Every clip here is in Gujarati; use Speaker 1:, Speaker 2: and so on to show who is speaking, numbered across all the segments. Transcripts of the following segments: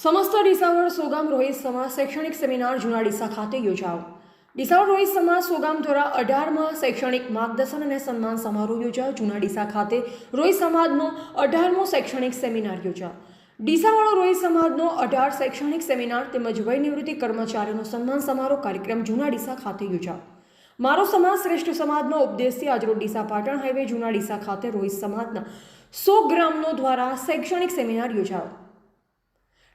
Speaker 1: સમસ્ત ડીસાવળ સોગામ રોહિત સમાજ શૈક્ષણિક સેમિનાર જૂના ડીસા ખાતે યોજાયો ડીસાવળ રોહિત સમાજ સોગામ દ્વારા અઢારમાં શૈક્ષણિક માર્ગદર્શન અને સન્માન સમારોહ યોજાયો. જૂના ડીસા ખાતે રોહિત સમાજનો અઢારમો શૈક્ષણિક સેમિનાર યોજાયો. ડીસાવાળો રોહિત સમાજનો અઢાર શૈક્ષણિક સેમિનાર તેમજ વય નિવૃત્તિ કર્મચારીનો સન્માન સમારોહ કાર્યક્રમ જૂના ડીસા ખાતે યોજાયો. મારો સમાજ શ્રેષ્ઠ સમાજનો ઉપદેશથી આજરોજ ડીસા પાટણ હાઈવે જૂના ડીસા ખાતે રોહિત સમાજના સો ગ્રામનો દ્વારા શૈક્ષણિક સેમિનાર યોજાયો.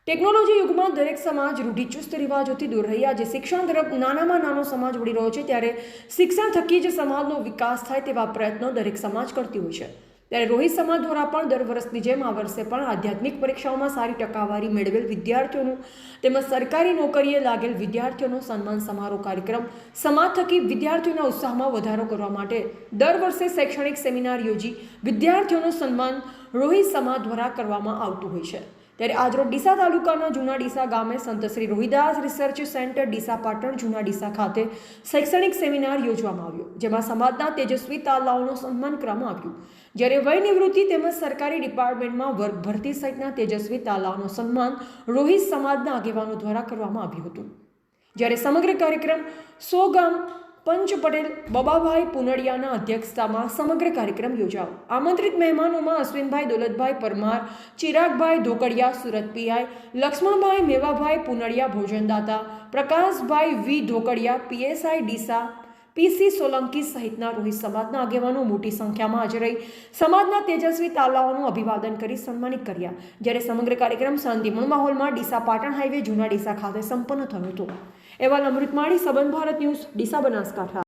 Speaker 1: ટેકનોલોજી યુગમાં દરેક સમાજ રૂઢિચુસ્ત રિવાજોથી દૂર રહ્યા. જે શિક્ષણ તરફ નાનામાં નાનો સમાજ વળી રહ્યો છે, ત્યારે શિક્ષણ થકી જ સમાજનો વિકાસ થાય તેવા પ્રયત્નો દરેક સમાજ કરતી હોય છે. ત્યારે રોહિત સમાજ દ્વારા પણ દર વર્ષની જેમ આ વર્ષે પણ આધ્યાત્મિક પરીક્ષાઓમાં સારી ટકાવારી મેળવેલ વિદ્યાર્થીઓનું તેમજ સરકારી નોકરીએ લાગેલ વિદ્યાર્થીઓનો સન્માન સમારોહ કાર્યક્રમ સમાજ થકી વિદ્યાર્થીઓના ઉત્સાહમાં વધારો કરવા માટે દર વર્ષે શૈક્ષણિક સેમિનાર યોજી વિદ્યાર્થીઓનું સન્માન રોહિત સમાજ દ્વારા કરવામાં આવતું હોય છે. ત્યારે આજરોજ ડીસા તાલુકાના જૂના ડીસા ગામે સંત શ્રી રોહિદાસ રિસર્ચ સેન્ટર ડીસા પાટણ જૂના ડીસા ખાતે શૈક્ષણિક સેમિનાર યોજવામાં આવ્યો, જેમાં સમાજના તેજસ્વી તાલાઓનું સન્માન કરવામાં આવ્યું. જ્યારે વય નિવૃત્તિ તેમજ સરકારી ડિપાર્ટમેન્ટમાં વર્ગ ભરતી સહિતના તેજસ્વી તાલાઓનું સન્માન રોહિત સમાજના આગેવાનો દ્વારા કરવામાં આવ્યું હતું. જ્યારે સમગ્ર કાર્યક્રમ સો ગામ પંચ પટેલ, બબાભાઈ પુનડિયાના અધ્યક્ષતામાં સમગ્ર કાર્યક્રમ યોજાયો. આમંત્રિત મહેમાનોમાં Ashwinbhai દોલતભાઈ Parmar, Chiragbhai Dhokadiya Surat PI, Laxmanbhai Mevabhai Pundiya ભોજનદાતા, Prakashbhai V Dhokadiya, PSI Deesa PC Solanki સહિતના રોહિત સમાજના આગેવાનો મોટી સંખ્યામાં હાજર રહી. સમાજના તેજસ્વી તાલાઓનું અભિવાદન કરી સન્માનિત કર્યા. જ્યારે સમગ્ર કાર્યક્રમ શાંતિમૂળ માહોલમાં ડીસા પાટણ હાઈવે જૂના ડીસા ખાતે સંપન્ન થયો હતો. એવા અમૃતમાળી સંબંધ ભારત ન્યૂઝ, ડીસા બનાસકાંઠા.